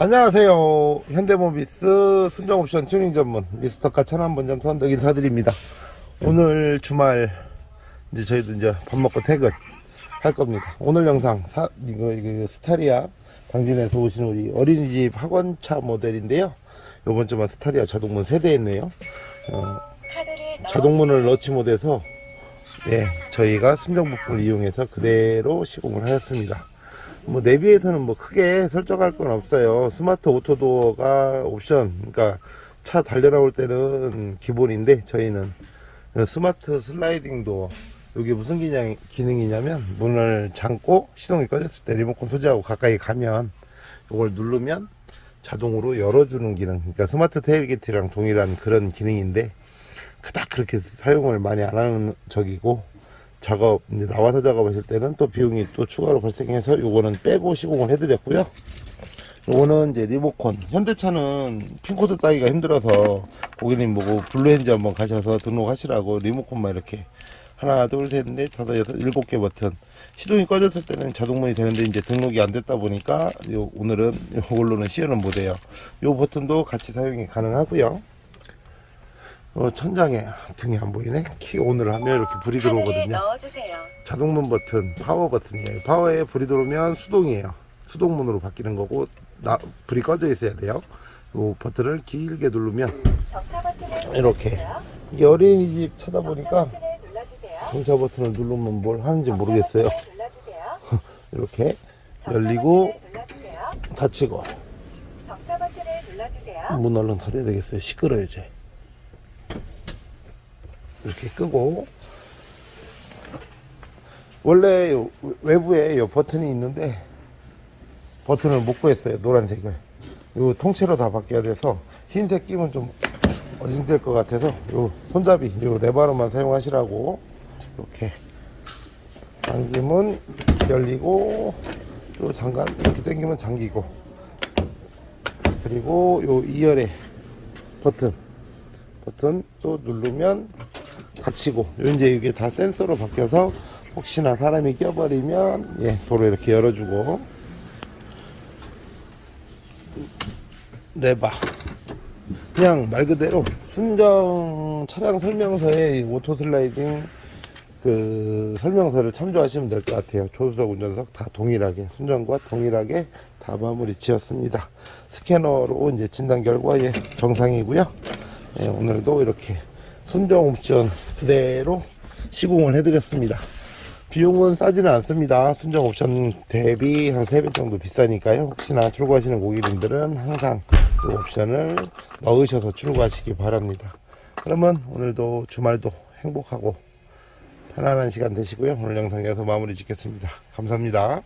안녕하세요. 현대모비스 순정옵션 튜닝 전문 미스터카 천안 본점 선덕 인사드립니다. 오늘 주말 이제 저희도 이제 밥 먹고 퇴근 할 겁니다. 오늘 영상 사, 이거, 이거 스타리아 당진에서 오신 우리 어린이집 학원차 모델인데요. 요번 주만 스타리아 자동문 세대했네요. 어, 자동문을 넣지 못해서 예, 저희가 순정 부품을 이용해서 그대로 시공을 하였습니다. 뭐 내비에서는 뭐 크게 설정할 건 없어요. 스마트 오토도어가 옵션, 그러니까 차 달려 나올 때는 기본인데 저희는 스마트 슬라이딩 도어. 이게 무슨 기능, 기능이냐면 문을 잠고 시동이 꺼졌을 때 리모컨 소지하고 가까이 가면 이걸 누르면 자동으로 열어주는 기능. 그러니까 스마트 테일게이트랑 동일한 그런 기능인데 그닥 그렇게 사용을 많이 안 하는 적이고 작업 이제 나와서 작업하실 때는 또 비용이 또 추가로 발생해서 요거는 빼고 시공을 해드렸고요. 요거는 이제 리모컨 현대차는 핀코드 따기가 힘들어서 고객님 보고 블루엔즈 한번 가셔서 등록하시라고 리모컨만 이렇게 하나 둘셋넷 다섯 여섯 일곱 개 버튼 시동이 꺼졌을 때는 자동문이 되는데 이제 등록이 안 됐다 보니까 요 오늘은 요걸로는 시연은 못해요. 요 버튼도 같이 사용이 가능하고요. 어, 천장에 등이 안 보이네. 키 온을 하면 이렇게 불이 들어오거든요. 자동문 버튼, 파워 버튼이에요. 파워에 불이 들어오면 수동이에요. 수동문으로 바뀌는 거고, 나, 불이 꺼져 있어야 돼요. 이 버튼을 길게 누르면, 이렇게. 이게 어린이집 차다 정차 보니까, 버튼을 눌러주세요. 정차 버튼을 누르면 뭘 하는지 모르겠어요. 이렇게 열리고. 닫히고. 문 얼른 닫아야 되겠어요. 시끄러요, 이제. 이렇게 끄고, 원래 요 외부에 요 버튼이 있는데, 버튼을 못 구했어요. 노란색을. 요 통째로 다 바뀌어야 돼서, 흰색 끼면 좀 어진될 것 같아서, 요 손잡이, 요 레바로만 사용하시라고, 이렇게. 당기면 열리고, 요 잠깐, 이렇게 당기면 잠기고, 그리고 요 2열에 버튼 버튼 또 누르면 닫히고 요 이제 이게 다 센서로 바뀌어서 혹시나 사람이 껴버리면 예 도로 이렇게 열어주고 레바 그냥 말 그대로 순정 차량 설명서에 이 오토 슬라이딩 그 설명서를 참조하시면 될 것 같아요. 조수석 운전석 다 동일하게 순정과 동일하게 다 마무리 지었습니다. 스캐너로 이제 진단 결과 예 정상이고요. 예, 오늘도 이렇게 순정 옵션 그대로 시공을 해드렸습니다. 비용은 싸지는 않습니다. 순정 옵션 대비 한 3배 정도 비싸니까요. 혹시나 출고하시는 고객님들은 항상 그 옵션을 넣으셔서 출고하시기 바랍니다. 그러면 오늘도 주말도 행복하고 편안한 시간 되시고요. 오늘 영상 여기서 마무리 짓겠습니다. 감사합니다.